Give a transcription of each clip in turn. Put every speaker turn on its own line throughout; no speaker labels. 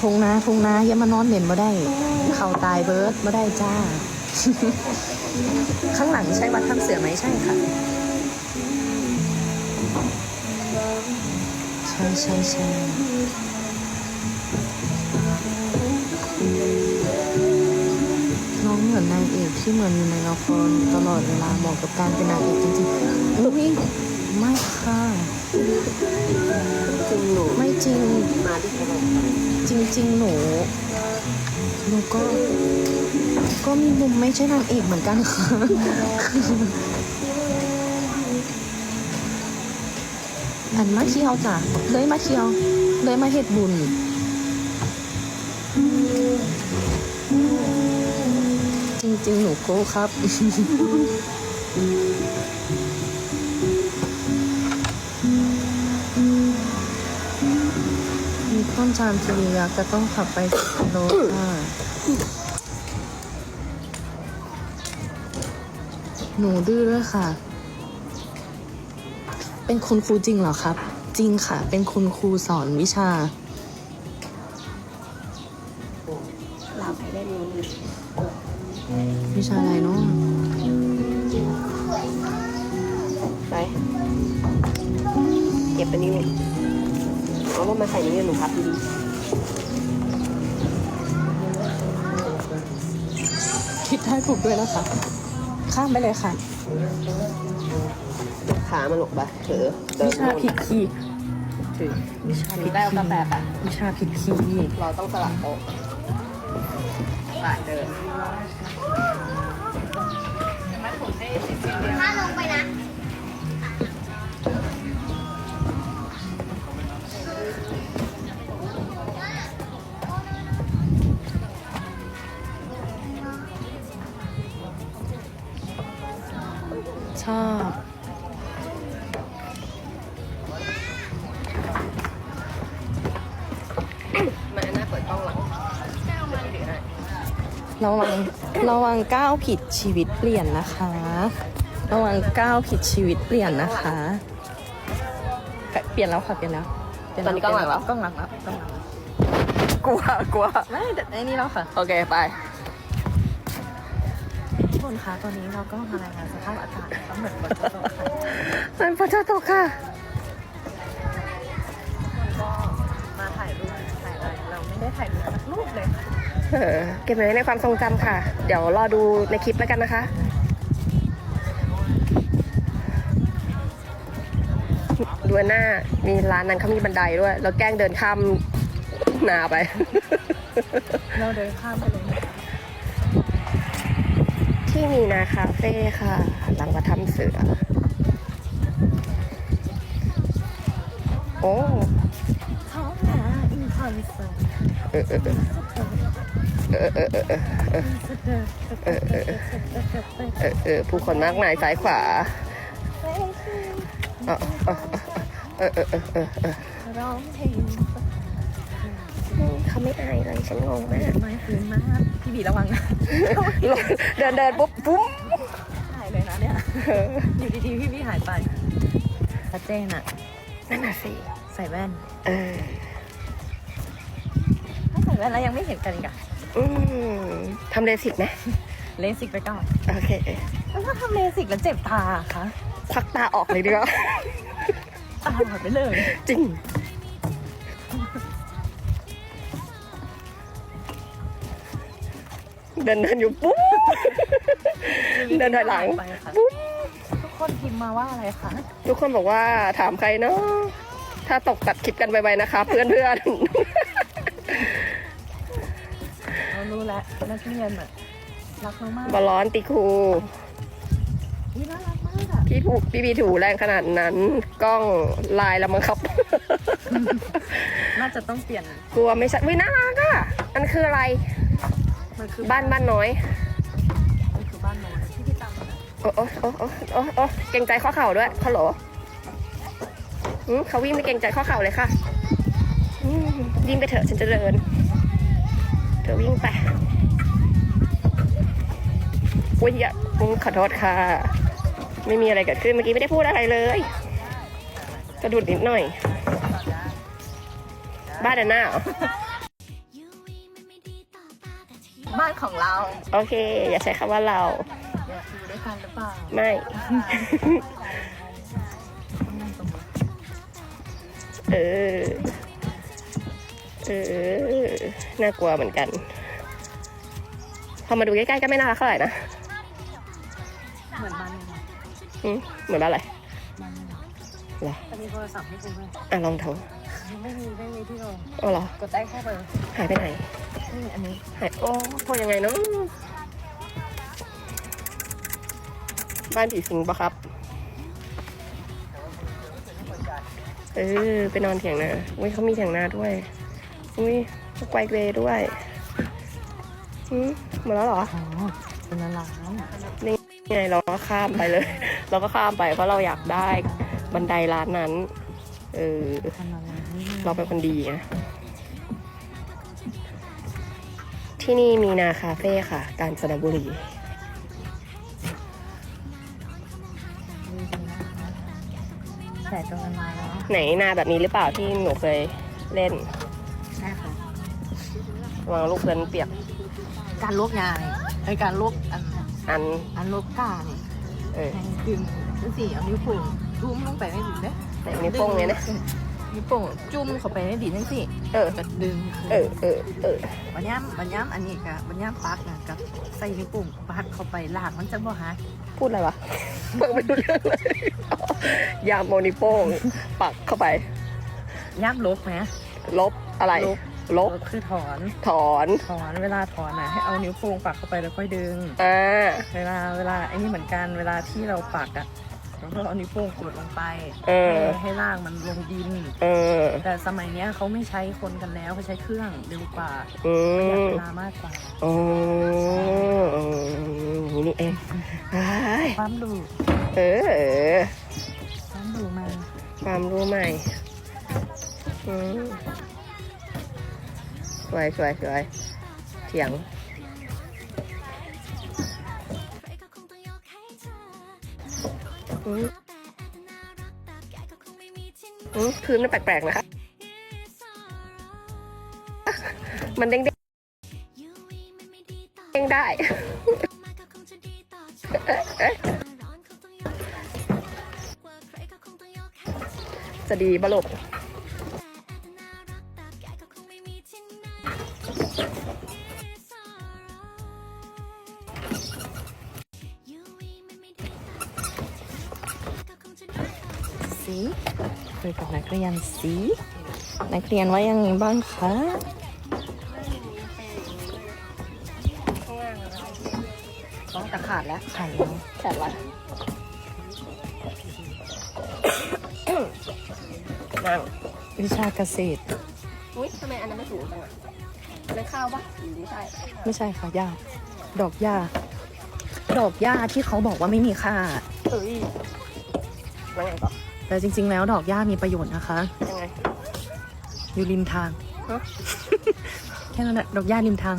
ทงนาทงนาอย่ามานอนเด่นมาได้ เข่าตายเบิร์ดมาได้จ้า ข้างหลังใช่วัดถ้ำเสือไหมใช่ค่ะ ใช่ใช่ใช่น้องเหมือนนางเอกที่เหมือนอยู่ในละครตลอดเวลาเหมาะกับการเป็นนางเอกจริงๆอุ้ย ไม่ค่ะ
จริงหนู
ไม่จริง
มาที่เขาบอก
จริง ๆ หนู หนูก็ ก็มีมุมไม่ใช่นางเอกเหมือนกันค่ะ อันมาเที่ยวจ้ะ เลยมาเที่ยว เลยมาเฮ็ดบุญจริงๆ หนูโก้ครับ นจามจุลียักษ์จะต้องขับไปโรค่ะ หนูดื้อด้วยค่ะ เป็นคุณครูจริงเหรอครับ จริงค่ะ เป็นคุณครูสอนวิชา เอา
ว่ามาใส่นิ้วหนูพับดี
คิดได้ถูกด้วยแล้วค่ะข้ามไปเลยค่ะ
ๆขามาหลกไปเถอะเดิ
วิ
น
ชาผิดคีย์
ถือ
วิชาผิด
ได้เอากาแฟไป
วิชาผิดคีย์
เราต้องสลับโต๊ะไปเดิน
ระวังระวังก้าวผิดชีวิตเปลี่ยนนะคะ ระวังก้าวผิดชีวิตเปลี่ยนนะคะ เปลี่ยนแล้วค่ะเปลี่ยนแล้วเปลี่ย
ตอนนี้กล้องหลังแล้ว
กล้องหลังแล้วกล้องหลังแล้ว
กลัวกลัว
ไม่แต่ไอ้นี่แล้วค่ะ
โอเคไป
ทุกคนคะตอนนี้เราก็มารายงานสภาพอากาศนะคะเหมือนฝนจะตกค่ะ
มันพระเจ้าตกค่ะ
ก็มาถ่ายรูปถ่ายอะไรเราไม่ได้ถ่ายรูปสักรูปเลยค่ะ
เออเก็บไว้ในความทรงจำค่ะ เดี๋ยวรอดูในคลิปแล้วกันนะคะดูหน้ามีร้านนั้นเขามีบันไดด้วยแล้วแกล้งเดินข้ามนาไป
เราเดินข้ามไปเลยนะคะ
ที่มีนาคาเฟ่ค่ะ หลังกระทำเสือ โอ้
ท้องหาอินคอนเสิร์ต
เออเออเออเออเออเออเออ
เออ
ผู้คนมากมายซ้ายขวาเออเออเออเออเออเออ
ร้องเพลง
เขาไม่อายเลยฉันงงมาก
ไม่ฟื้นมากพี่บีระวังนะ
เดินเดินปุ๊บปุ๊บ
หายเลยนะเนี่ยอยู่ดีๆพี่บีหายไปชัดเจนอะ
นั่นน่ะสิ
ใส่แว่น
เออ
ถ้าใส่แว่นแล้วยังไม่เห็นกันอีกอะ
อืมทำเลสิกไหม
เลสิกไปก่อน
โอเค
แล้วถ้าทำเลสิกแล้วเจ็บตาอะคะ
ควักตาออกเลยดีกว่า
ตาหมดไปเลย
จริง เดินเดินอยู่ปุ๊บเดินถอยหลัง
ไปค่ะ
ปุ๊บ
ทุกคนพิมพ์มาว่าอะไรคะ
ทุกคนบอกว่าถามใครเนาะถ้าตกตัดคลิปกันไปๆนะคะ เพื่อนเพื่อน
แล้วนักเรียนอะรักเรามาก
ๆบอลลอนติครู
อุ๊ยน่ารักมากอะ
พี่ผูพี่บีถูแรงขนาดนั้น กล้องลายแล้วมั้งครับ
น่าจะต้องเปลี่ยน
กลัวไม่ใช่วิน่ารักอะอันคืออะไร
มันคือ
บ้านบ้านน้อย
มันคือบ้านนอนที่พี่ตามมา
โอ้โอ้โอ้โอ้โอ้โอ้เกรงใจข้อเข่าด้วยฮัลโหลอืมเขาวิ่งไม่เกรงใจข้อเข่าเลยค่ะอืมวิ่งไปเถอะฉันจะเดิน เธอวิ่งไปอุ้ยอย่าอืมขอโทษค่ะ ไม่มีอะไรเกิดขึ้นเมื่อกี้ไม่ได้พูดอะไรเลยกระดุดนิดหน่อย บ้านด้านหน้าเหรอ
บ้านของเรา
โอเค อย่าใช้คำว่าเรา
อยากอยู่ด้วยกันหรือเปล่า
ไม่ เออ เออ น่ากลัวเหมือนกัน พอมาดูใกล้ๆก็ไม่น่ารักเท่าไหร่นะ
เหมือนบ้านเลย
อืมเหมือนบ้านอะไร
บ้า
เหรอ
จะมีโทรศัพท์ให้คุณด้วย
อะลองโทร
ไม่มีไม่มีที่ลง
อ๋อเหรอ
กดได้แค่เบอร์
หายไปไหน
นี่อันนี้
หายโอ้โทรยังไงเนาะบ้านผีสิงปะครับเออไปนอนเถียงนาอุ้ยเขามีเถียงนาด้วย อุ้ยไกวเกรด้วยอืมหมดแล้วเหรอ
อ๋อเป็นร้าน
นี่ไงเราก็ข้ามไปเลย เราก็ข้ามไปเพราะเราอยากได้บันไดร้านนั้น เออ
ทำอะไรนี่
เราเป็นคนดีไงที่นี่มีนาคาเฟ่ค่ะ กาญจนบุรี
แต่ตรงนั้นมาแล้ว
ไหนนาแบบนี้หรือเปล่าที่หนูเคยเล่น
ใช่ค่ะ
วางลูกเพื่อนเปียก
การลวกยาเนี่ยไอการลวกอัน
อัน
อันลวกกาเนี่ย
เออ
แทงดึงดูสิเอานิ้วโป้งจุ่มลงไปในดินเด้
แต่นิ้วโป้งเนี่ยนะ
นิ้วโป้งจุ่มเข้าไปในดินนั่นสิ
เออ
ก็ดึง
เออเออเออ
บัญญัมบัญญัมอันนี้กับบัญญัมปักนะกับใส่นิ้วโป้งปักเข้าไปลากมันจะบ่หาย
พูดอะไรวะฟังไม่รู้เรื่องเลยยามโมนิโป้งปักเข้าไป
ย่ำลบไหม
ลบอะไร
ลบ
ลบ
คือถอน
ถอน
ถอนเวลาถอนอะให้เอานิ้วโป้งปักเข้าไปแล้วค่อยดึง
อ่า
เวลาเวลาไอ้นี่เหมือนกันเวลาที่เราปักอะเราก็เอานิ้วโป้งกดลงไป
เออ
ให้ให้ล่างมันลงดิน
เออ
แต่สมัยเนี้ยเขาไม่ใช้คนกันแล้วเขาใช้เครื่องเร็วกว่า
อื
ประหยัด
ม
เวลามากกว่า
อ๋ออย่างนี้นี่เองเฮ้ย
ความดู
เออ
ความดูมา
ความรู้ใหม่อืม สวยสวยสวยเถียงอืมอืมพื้นมันแปลกๆนะคะมันเด้งๆเด้งได้จะดีบลุก สี
คุยกับนักเรียนสีนักเรียนว่ายังไงบ้างคะต้องตะขาดแล้วขาดแล้ว
แขนละนั่ง
วิชาเกษตร
อุ้ยทำไมอันนั้นไม่สูงจังอะอันนั้นข้าวปะหรือไม่ใช่
ไม่ใช่ค่ะหญ้าดอกหญ้าดอกหญ้าที่เขาบอกว่าไม่มีค่า
เอ้ยแล้วไงต่อ
แต่จริง ๆ แล้วดอกหญ้ามีประโยชน์นะคะ
ยังไง
อยู่ริมทาง
ฮะ
แค่นั้นแหละดอกหญ้าริมทาง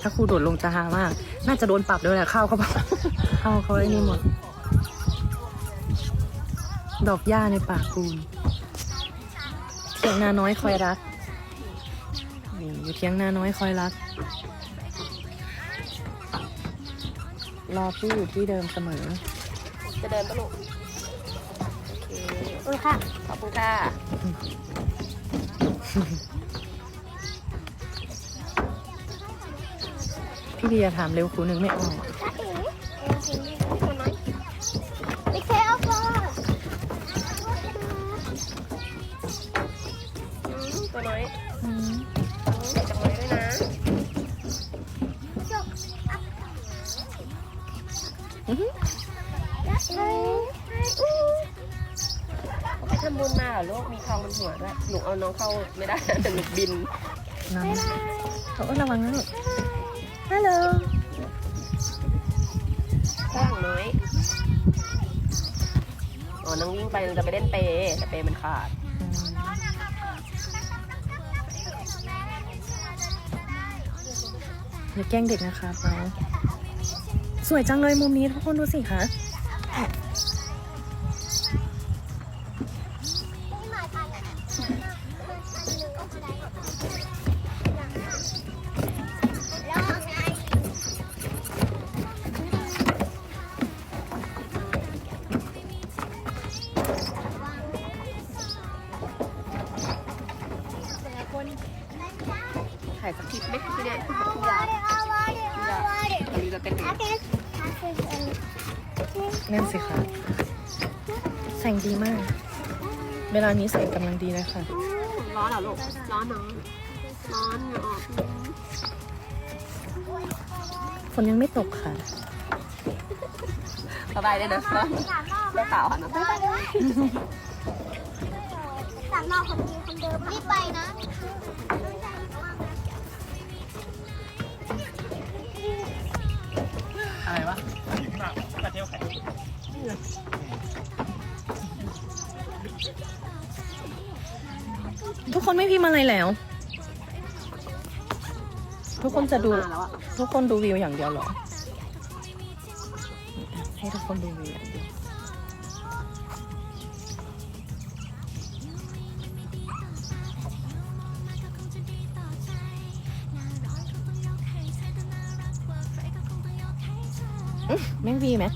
ถ้าครูโดดลงจะฮามาก น่าจะโดนปรับด้วยแหละเข้าเขาบอกเข้าเขาไอ้นี่หมด ดอกหญ้าในป่ากูนเทียงนาน้อยคอยรักนี่อยู่เทียงนาน้อยคอยรัก รอพี่อยู่ที่เดิมเสมอ
จะเดินปะลูกโอเค
เออค่ะ
ขอบคุณค่ะ
พี่เดียถามเร็วครูนึงไม่ออก
ไม่ใช่เอาก่อน
ตัวน้อยใส่ นูเอาน้องเข้าไม่ได้แต่หนูบิน
น้ำเขาระวังนะลูกฮัลโหล
ข้างน้อยอ๋อน้องวิ่งไปจะไปเล่นเปย์แต่เปย์มันขาด
อย่าแกล้งเด็กนะคะเราสวยจังเลยมุมนี้ทุกคนดูสิคะ นั่นสิคะแสงดีมาก เวลานี้แสงกำลังดีเลยค่ะ
ร้อนเหรอลูก ร้อนเนาะร้อนเหรอ
ฝนยังไม่ตกค่ะ
สบายเลยนะร้อนได้เปล่าค่ะน้อง
สามรอบคนดีคนเดิมรีบไปนะ
อะไรวะ ทุ
กคนไม่พิมพ์อะไรแล้ว ทุกคนจะดู ทุกคนดูวิวอย่างเดียวเหรอ ให้ทุกคนดูวิวอย่างเดียวแม่งวีไหม